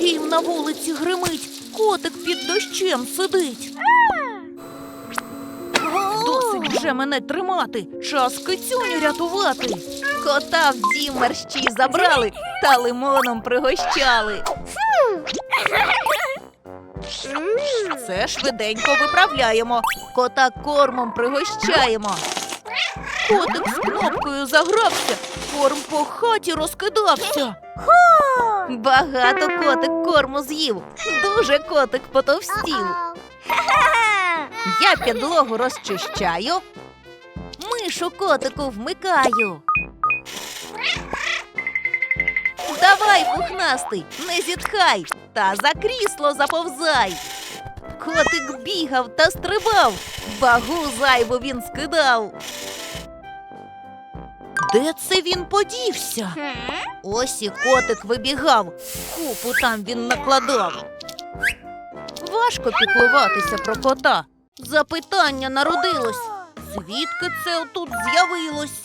Грім на вулиці гримить, котик під дощем сидить. Досить вже мене тримати, час кицюню рятувати. Кота в дім мерщі забрали та лимоном пригощали. Це швиденько виправляємо, кота кормом пригощаємо. Котик з кнопкою загрався, корм по хаті розкидався. Багато котик корму з'їв, дуже котик потовстів. Я підлогу розчищаю, мишу котику вмикаю. Давай, пухнастий, не зітхай, та за крісло заповзай. Котик бігав та стрибав, вагу зайву він скидав. Де це він подівся? Ось і котик вибігав, купу там він накладав. Важко піклуватися про кота. Запитання народилось. Звідки це тут з'явилось?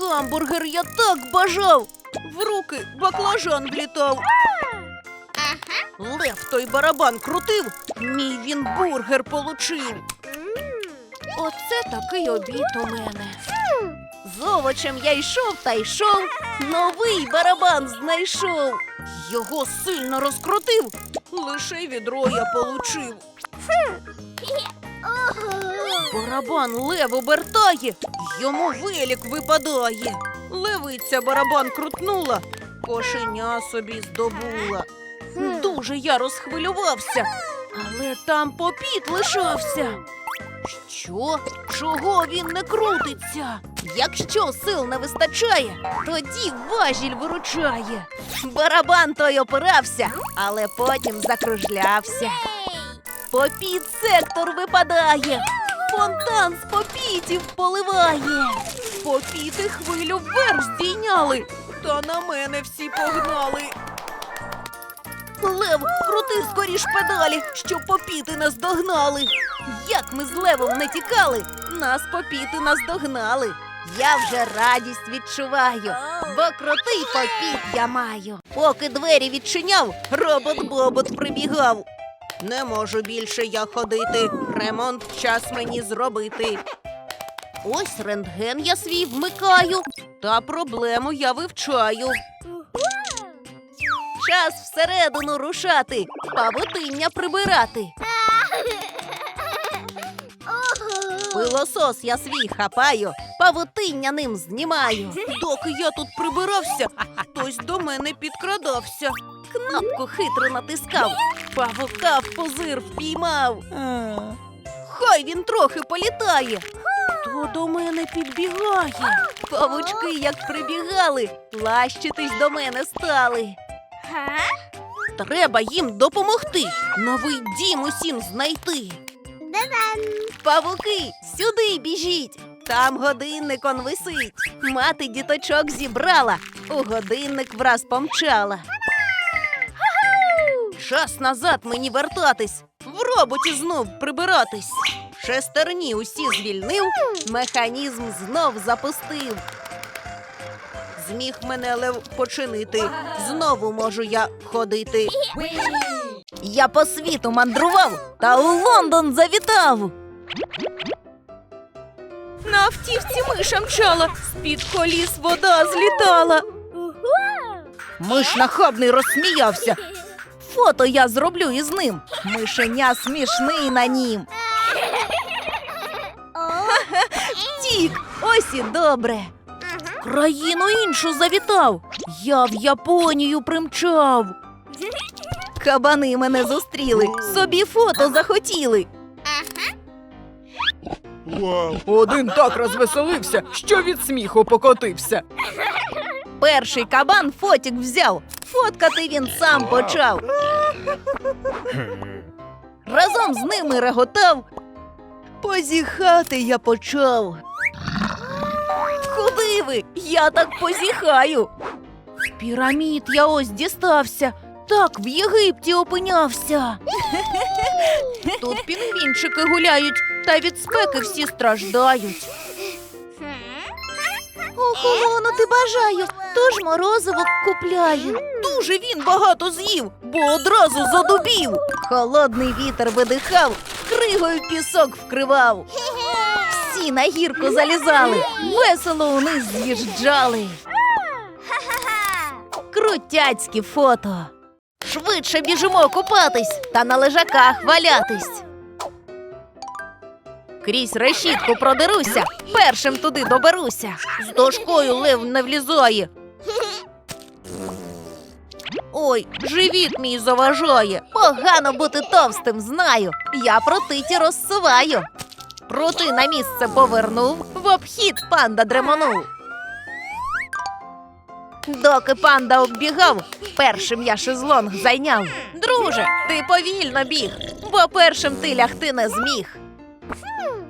Гамбургер я так бажав. В руки баклажан влітав. Лев той барабан крутив, мій він бургер получив. Оце такий обід у мене. З овочем я йшов та йшов, новий барабан знайшов. Його сильно розкрутив, лише відро я получив. Барабан лев обертає, йому велік випадає. Левиця барабан крутнула, кошеня собі здобула. Дуже я розхвилювався, але там попіт лишався. Що? Чого він не крутиться? Якщо сил не вистачає, тоді важіль виручає. Барабан той опирався, але потім закружлявся. Попіт сектор випадає, фонтан з попітів поливає. Попіти хвилю вверх здійняли, та на мене всі погнали. Лев, крути скоріш педалі, щоб попіти нас догнали. Як ми з левом не тікали, нас попіти наздогнали. Я вже радість відчуваю, бо крутий попіт я маю. Поки двері відчиняв, робот-бобот прибігав. Не можу більше я ходити, ремонт час мені зробити. Ось рентген я свій вмикаю, та проблему я вивчаю. Час всередину рушати, павутиння прибирати. Пилосос я свій хапаю, павутиння ним знімаю. Доки я тут прибирався, хтось до мене підкрадався. Кнопку хитро натискав, павука в позир впіймав. Хай він трохи політає. Хто до мене підбігає? Павучки, як прибігали, лащитись до мене стали. Треба їм допомогти, новий дім усім знайти. Павуки, сюди біжіть. Там годинник он висить. Мати діточок зібрала, у годинник враз помчала. Час назад мені вертатись, в роботі знов прибиратись. Шестерні усі звільнив, механізм знов запустив. Зміг мене лев починити, знову можу я ходити. Я по світу мандрував та у Лондон завітав. На автівці миша мчала, з-під коліс вода злітала. Миш нахабний розсміявся. Фото я зроблю із ним. Мишеня смішний на нім. Тік, ось і добре. Країну іншу завітав. Я в Японію примчав. Кабани мене зустріли, собі фото захотіли. Один так розвеселився, що від сміху покотився. Перший кабан фотік взяв, фоткати він сам почав. Разом з ними реготав. Позіхати я почав. Куди? Я так позіхаю. З пірамід я ось дістався. Так в Єгипті опинявся. Тут пінгвінчики гуляють, та від спеки всі страждають. Охолонути бажаю, тож морозиво купляю. Дуже він багато з'їв, бо одразу задубів. Холодний вітер видихав, кригою пісок вкривав. Всі на гірку залізали, весело униз з'їжджали. Крутяцькі фото. Швидше біжимо купатись та на лежаках валятись. Крізь решітку продеруся, першим туди доберуся. З дошкою лев не влізає. Ой, живіт мій заважає. Погано бути товстим, знаю. Я протиті розсуваю. Проти на місце повернув, в обхід панда дремонув. Доки панда оббігав, першим я шезлонг зайняв. Друже, ти повільно біг, бо першим ти лягти не зміг.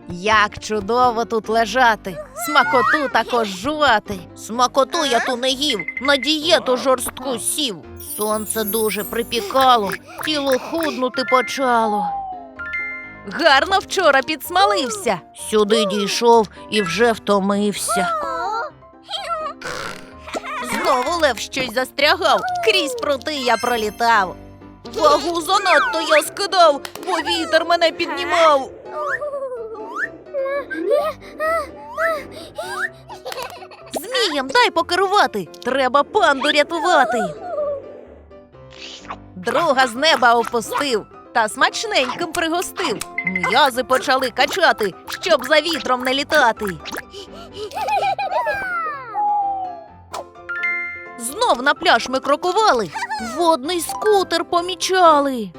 Як чудово тут лежати, смакоту також жувати. Смакоту я ту не їв, на дієту жорстку сів. Сонце дуже припікало, тіло худнути почало. Гарно вчора підсмалився. Сюди дійшов і вже втомився. Знову лев щось застрягав, крізь прути я пролітав. Вагу занадто я скидав, бо вітер мене піднімав. Змієм дай покерувати, треба панду рятувати. Друга з неба опустив та смачненьким пригостив. М'язи почали качати, щоб за вітром не літати. Знов на пляж ми крокували, водний скутер помічали.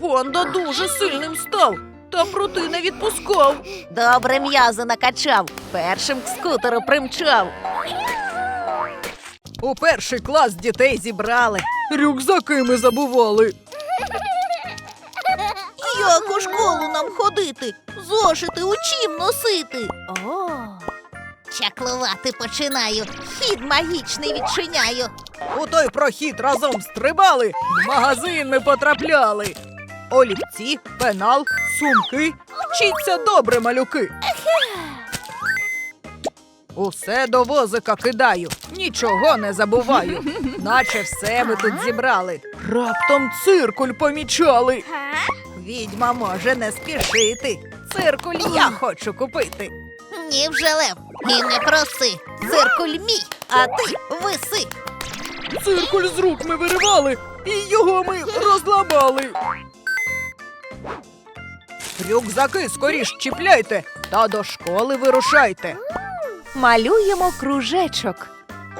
Панда дуже сильним став, та прути не відпускав. Добре м'язи накачав, першим к скутеру примчав. У перший клас Дітей зібрали. Рюкзаки ми забували. Як у школу нам ходити? Зошити у чим носити? О. Чаклувати починаю, хід магічний відчиняю. У той прохід разом стрибали, в магазин ми потрапляли. Олівці, пенал, сумки. Вчіться добре, малюки. Усе до возика кидаю, нічого не забуваю. Наче все ми тут зібрали. Раптом циркуль помічали. Відьма може не спішити. Циркуль я хочу купити. Ні вже лев, і не проси. Циркуль мій, а ти виси. Циркуль з рук ми виривали, і його ми розламали. Рюкзаки скоріш чіпляйте та до школи вирушайте. Малюємо кружечок.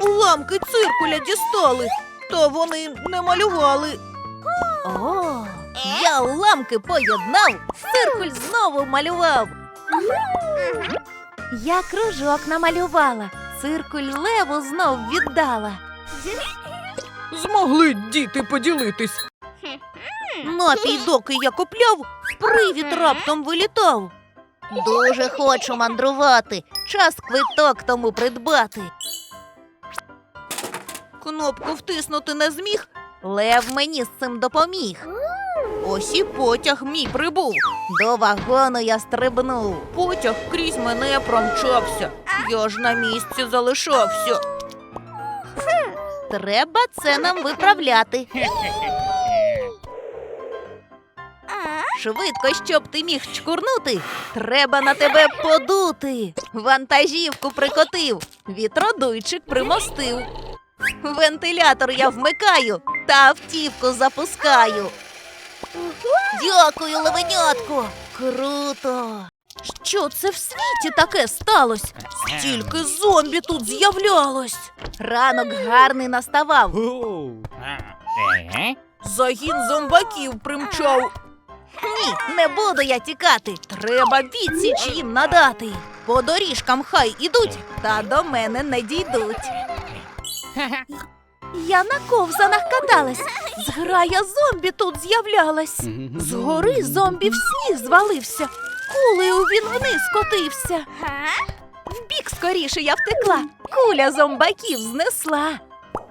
Уламки циркуля дістали, та вони не малювали. О, я уламки поєднав, циркуль знову малював. Я кружок намалювала, циркуль леву знов віддала. Змогли діти поділитись. Напій, доки я купляв, привід раптом вилітав. Дуже хочу мандрувати, час квиток тому придбати. Кнопку втиснути не зміг, лев мені з цим допоміг. Ось і потяг мій прибув. До вагону я стрибнув. Потяг крізь мене промчався. Я ж на місці залишався. Треба це нам виправляти. Швидко, щоб ти міг чкурнути, треба на тебе подути. Вантажівку прикотив, вітродуйчик примостив. Вентилятор я вмикаю та автівку запускаю. Дякую, левенятко. Круто. Що це в світі таке сталося? Стільки зомбі тут з'являлось. Ранок гарний наставав. Загін зомбаків примчав. Ні, не буду я тікати. Треба відсіч їм надати. По доріжкам хай ідуть, та до мене не дійдуть. Я на ковзанах каталась. Зграя зомбі тут з'являлась. Згори зомбі в сніг звалився. Кулею він вниз котився. Вбік скоріше я втекла. Куля зомбаків знесла.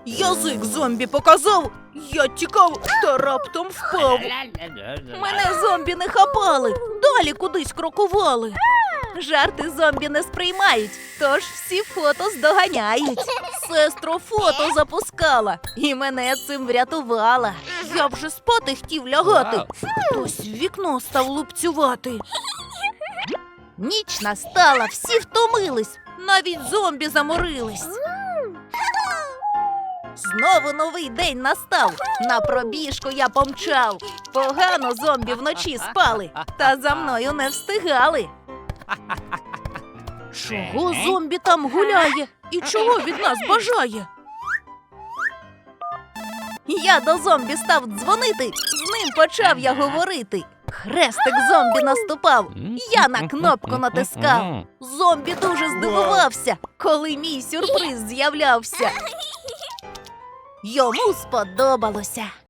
Язик зомбі показав. Я тікав та раптом впав. Мене зомбі не хапали, далі кудись крокували. Жарти зомбі не сприймають, тож всі фото здоганяють. Сестро фото запускала і мене цим врятувала. Я вже спати хотів лягати. Хтось вікно став лупцювати. Ніч настала, всі втомились, навіть зомбі заморились. Знову новий день настав. На пробіжку я помчав. Погано зомбі вночі спали, та за мною не встигали. Чого зомбі там гуляє? І чого від нас бажає? Я до зомбі став дзвонити, з ним почав я говорити. Хрестик зомбі наступав, я на кнопку натискав. Зомбі дуже здивувався, коли мій сюрприз з'являвся. Йому сподобалося.